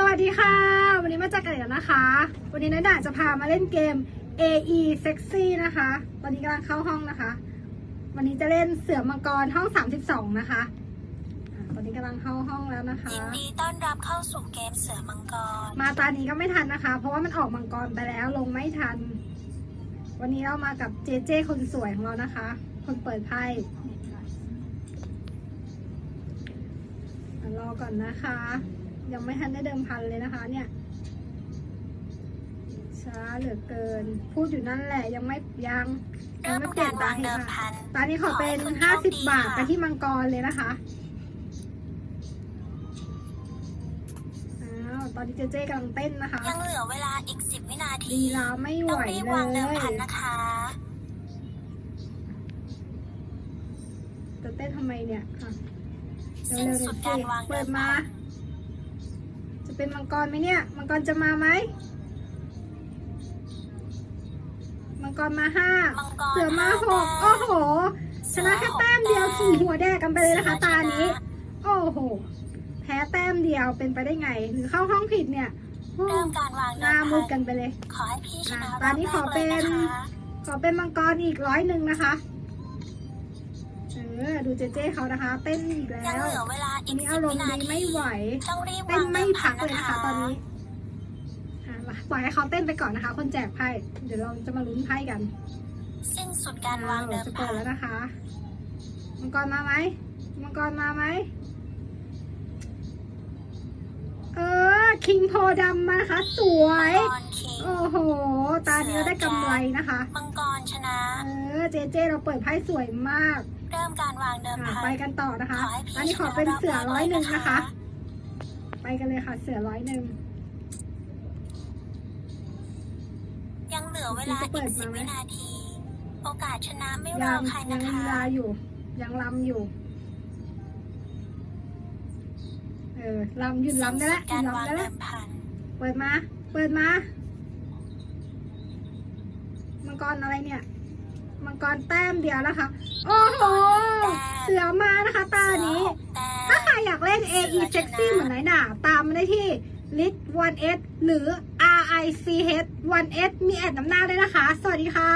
สวัสดีค่ะ วันนี้มาเจอกันอีกแล้วนะคะ วันนี้น้อยหนาจะพามาเล่นเกม AE Sexy นะคะ ตอนนี้กำลังเข้าห้องนะคะ วันนี้จะเล่นเสือมังกรห้อง 32 นะคะอ่าตอนนี้กำลังเข้าห้องแล้วนะคะ ยินดีต้อนรับเข้าสู่เกมเสือมังกร มาตานี้ก็ไม่ทันนะคะ เพราะว่ามันออกมังกรไปแล้วลงไม่ทัน วันนี้เรามากับเจเจคนสวยของเรานะคะ คนเปิดไพ่อะรอก่อนนะคะ ยังไม่ทันได้เดิมพันเลยนะคะ เนี่ย ช้าเหลือเกิน พูดอยู่นั่นแหละยังไม่ยังยังเริ่มไม่เปลี่กายรนตาวางให้เดิมค่ะพันตอนนี้ขอเป็นขอให้คุณห้าโชสิคบดีบาทค่ะไปที่มังกรเลยนะคะอ้าวตอนนี้เจเจกำลังเต้นนะคะ ยังเหลือเวลาอีก10วินาทีลีลาไม่ไหต้วองรีบเลวางเดิมยพันนะคะจะเต้นทำไมเนี่ยอะสิ้นสุดการวางเปิเดิดมมาพันจะ เป็นมังกรไหมเนี่ย มังกรจะมาไหม มังกรมาห้า มังกรเสือมาหกห้โอ้แต้โห ชนะแค่แต้มเดียวขี่หัวแดกกันไปเลยนะคะ ตานี้ โอ้โห แพ้แต้มเดียวเป็นไปได้ไง หรือเข้าห้องผิดเนี่ยโอ้เริ่มการวางหเดิน้ามมืพัดกันไปเลย ขอให้พี่ชนะอะรตออนบนี้แรขอกเลยเป็นนะคะขอเป็นมังกรอีกร้อยหนึ่งนะคะ เออดูเจเจเขานะคะ เต้นอีกแล้ยังวเหลือเวลาวัอีนกนี้10อารมวิณ์นาดีทีไม่ไหว ต้องรีบเต้วานงเดิไม่มพัพันกเลยนะนะคะคะตอนนี้อะมาปล่อยให้เขาเต้นไปก่อนนะคะ คนแจกไพ่เดี๋ยวเราจะมาลุ้นไพ่กันสิ้นสุดการวางเดิมจะพัเปิดนแล้วนะคะ มังกรมาไหมมังกรมาไหมเออคิงโพดำมานะคะ สวย มังกรคิงโอ้โห ตานี้เราได้กำไรนะคะ มังกรชนะ เออ เจเจเราเปิดไพ่สวยมาก เริ่มการวางเดิมอะพันไปกันต่อนะคะขอให้พี่อันนี้ขอเป็นเสือร้อยหนึ่งนะคะ ไปกันเลยค่ะ เสือร้อยหนึ่งยังเหลือเวลาจะเปิอีดกสิบมาไหมวินาที โอกาสชนะไม่รยัองใครยันะงคะลีลาอยู่ ยังลำอยู่ เออลำหยุดลำได้แล้วหยุการดวางลำได้เดิแล้วมพันเปิดมา เปิดมา มังกรอะไรเนี่ย มังกรแต้มเดียวนะคะ โอ้โห เสือมานะคะตานี้ ถ้าใครอยากเล่น AE Sexy เหมือนไหนหนาตามมาได้ที่ lit 1s หรือ RICH 1s มีแอดน้ำหน้าเลยนะคะ สวัสดีค่ะ